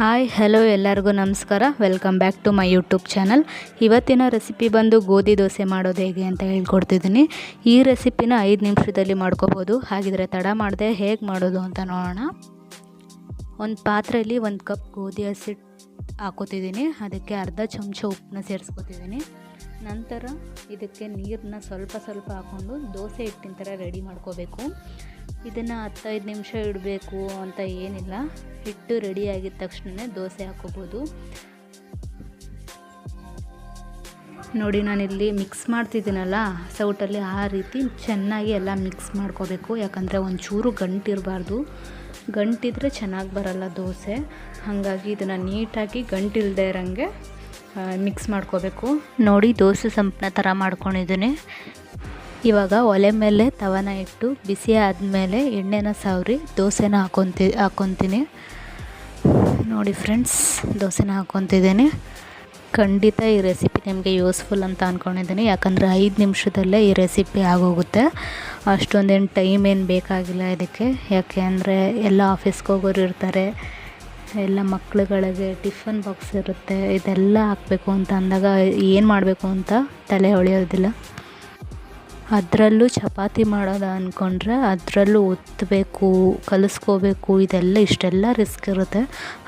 Hi hello ಎಲ್ಲರಿಗೂ ನಮಸ್ಕಾರ. Welcome back to my YouTube channel ಇವತ್ತಿನ ರೆಸಿಪಿ ಬಂದು ಗೋಧಿ ದೋಸೆ ಮಾಡೋದು ಹೇಗೆ ಅಂತ ಹೇಳ್ಕೊಡ್ತಿದ್ದೀನಿ. ಈ ರೆಸಿಪಿನ ಐದು ನಿಮಿಷದಲ್ಲಿ ಮಾಡ್ಕೋಬೋದು. ಹಾಗಿದ್ರೆ ತಡ ಮಾಡದೆ ಹೇಗೆ ಮಾಡೋದು ಅಂತ ನೋಡೋಣ. ಒಂದು ಪಾತ್ರೆಯಲ್ಲಿ ಒಂದು ಕಪ್ ಗೋಧಿ ಹಸಿ ಹಾಕೋತಿದ್ದೀನಿ. ಅದಕ್ಕೆ ಅರ್ಧ ಚಮಚ ಉಪ್ಪನ್ನ ಸೇರಿಸ್ಕೊತಿದ್ದೀನಿ. ನಂತರ ಇದಕ್ಕೆ ನೀರನ್ನ ಸ್ವಲ್ಪ ಸ್ವಲ್ಪ ಹಾಕ್ಕೊಂಡು ದೋಸೆ ಹಿಟ್ಟಿನ ಥರ ರೆಡಿ ಮಾಡ್ಕೋಬೇಕು. ಇದನ್ನು ಹತ್ತೈದು ನಿಮಿಷ ಇಡಬೇಕು ಅಂತ ಏನಿಲ್ಲ. ಹಿಟ್ಟು ರೆಡಿ ಆಗಿದ ತಕ್ಷಣ ದೋಸೆ ಹಾಕೋಬೋದು. ನೋಡಿ ನಾನಿಲ್ಲಿ ಮಿಕ್ಸ್ ಮಾಡ್ತಿದ್ದೀನಲ್ಲ ಸೌಟಲ್ಲಿ ಆ ರೀತಿ ಚೆನ್ನಾಗಿ ಎಲ್ಲ ಮಿಕ್ಸ್ ಮಾಡ್ಕೋಬೇಕು. ಯಾಕಂದರೆ ಒಂಚೂರು ಗಂಟಿರಬಾರ್ದು. ಗಂಟಿದ್ರೆ ಚೆನ್ನಾಗಿ ಬರಲ್ಲ ದೋಸೆ. ಹಾಗಾಗಿ ಇದನ್ನು ನೀಟಾಗಿ ಗಂಟಿಲ್ಲದೆ ಇರೋಂಗೆ ಮಿಕ್ಸ್ ಮಾಡ್ಕೋಬೇಕು. ನೋಡಿ ದೋಸೆ ಸಂಪನ್ನ ಥರ ಮಾಡ್ಕೊಂಡಿದ್ದೀನಿ. ಇವಾಗ ಒಲೆ ಮೇಲೆ ತವನ ಇಟ್ಟು ಬಿಸಿ ಆದಮೇಲೆ ಎಣ್ಣೆನ ಸಾವ್ರಿ ದೋಸೆನ ಹಾಕೊತಿ ಹಾಕ್ಕೊತೀನಿ ನೋಡಿ ಫ್ರೆಂಡ್ಸ್ ದೋಸೆನ ಹಾಕ್ಕೊತಿದ್ದೀನಿ ಖಂಡಿತ ಈ ರೆಸಿಪಿ ನಿಮಗೆ ಯೂಸ್ಫುಲ್ ಅಂತ ಅಂದ್ಕೊಂಡಿದ್ದೀನಿ ಯಾಕಂದರೆ ಐದು ನಿಮಿಷದಲ್ಲೇ ಈ ರೆಸಿಪಿ ಆಗೋಗುತ್ತೆ. ಅಷ್ಟೊಂದೇನು ಟೈಮ್ ಏನು ಬೇಕಾಗಿಲ್ಲ ಇದಕ್ಕೆ. ಯಾಕೆ ಅಂದರೆ ಎಲ್ಲ ಆಫೀಸ್ಗೆ ಹೋಗೋರು ಇರ್ತಾರೆ. ಎಲ್ಲ ಮಕ್ಳುಗಳಿಗೆ ಟಿಫನ್ ಬಾಕ್ಸ್ ಇರುತ್ತೆ. ಇದೆಲ್ಲ ಹಾಕಬೇಕು ಅಂತ ಅಂದಾಗ ಏನು ಮಾಡಬೇಕು ಅಂತ ತಲೆ ಹೊಳೆಯೋದಿಲ್ಲ. ಅದರಲ್ಲೂ ಚಪಾತಿ ಮಾಡೋದು ಅಂದ್ಕೊಂಡ್ರೆ ಅದರಲ್ಲೂ ಒತ್ತಬೇಕು ಕಲಿಸ್ಕೋಬೇಕು, ಇದೆಲ್ಲ ಇಷ್ಟೆಲ್ಲ ರಿಸ್ಕ್ ಇರುತ್ತೆ.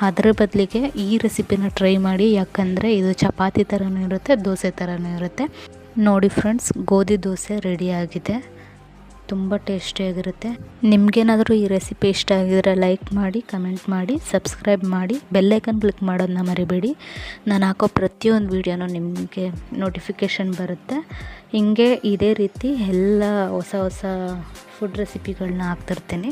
ಅದರ ಬದಲಿಗೆ ಈ ರೆಸಿಪಿನ ಟ್ರೈ ಮಾಡಿ, ಯಾಕಂದರೆ ಇದು ಚಪಾತಿ ಥರನೂ ಇರುತ್ತೆ, ದೋಸೆ ಥರನೂ ಇರುತ್ತೆ. ನೋಡಿ ಫ್ರೆಂಡ್ಸ್ ಗೋಧಿ ದೋಸೆ ರೆಡಿಯಾಗಿದೆ ತುಂಬ ಟೇಸ್ಟಿಯಾಗಿರುತ್ತೆ. ನಿಮಗೇನಾದರೂ ಈ ರೆಸಿಪಿ ಇಷ್ಟ ಆಗಿದ್ರೆ ಲೈಕ್ ಮಾಡಿ, ಕಮೆಂಟ್ ಮಾಡಿ, ಸಬ್ಸ್ಕ್ರೈಬ್ ಮಾಡಿ ಬೆಲ್ಲೈಕನ್ ಕ್ಲಿಕ್ ಮಾಡೋದನ್ನ ಮರಿಬೇಡಿ. ನಾನು ಹಾಕೋ ಪ್ರತಿಯೊಂದು ವೀಡಿಯೋನೂ ನಿಮಗೆ ನೋಟಿಫಿಕೇಷನ್ ಬರುತ್ತೆ. ಹಿಂಗೆ ಇದೇ ರೀತಿ ಎಲ್ಲ ಹೊಸ ಹೊಸ ಫುಡ್ ರೆಸಿಪಿಗಳನ್ನ ಹಾಕ್ತಿರ್ತೀನಿ.